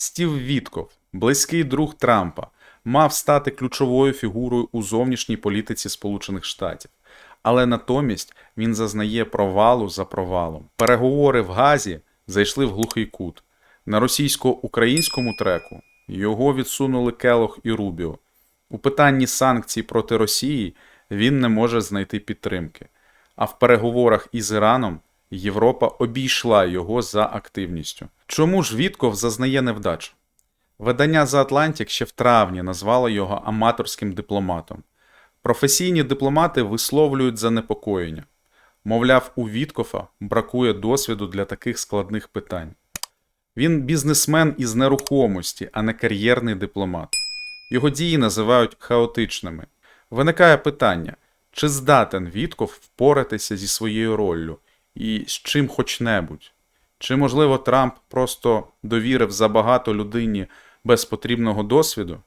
Стів Вітков, близький друг Трампа, мав стати ключовою фігурою у зовнішній політиці Сполучених Штатів. Але натомість він зазнає провалу за провалом. Переговори в Газі зайшли в глухий кут. На російсько-українському треку його відсунули Келох і Рубіо. У питанні санкцій проти Росії він не може знайти підтримки. А в переговорах із Іраном Європа обійшла його за активністю. Чому ж Вітков зазнає невдач? Видання The Atlantic ще в травні назвало його аматорським дипломатом. Професійні дипломати висловлюють занепокоєння. Мовляв, у Віткофа бракує досвіду для таких складних питань. Він бізнесмен із нерухомості, а не кар'єрний дипломат. Його дії називають хаотичними. Виникає питання, чи здатен Вітков впоратися зі своєю роллю і з чим хоч-небудь? Чи, можливо, Трамп просто довірив забагато людині без потрібного досвіду?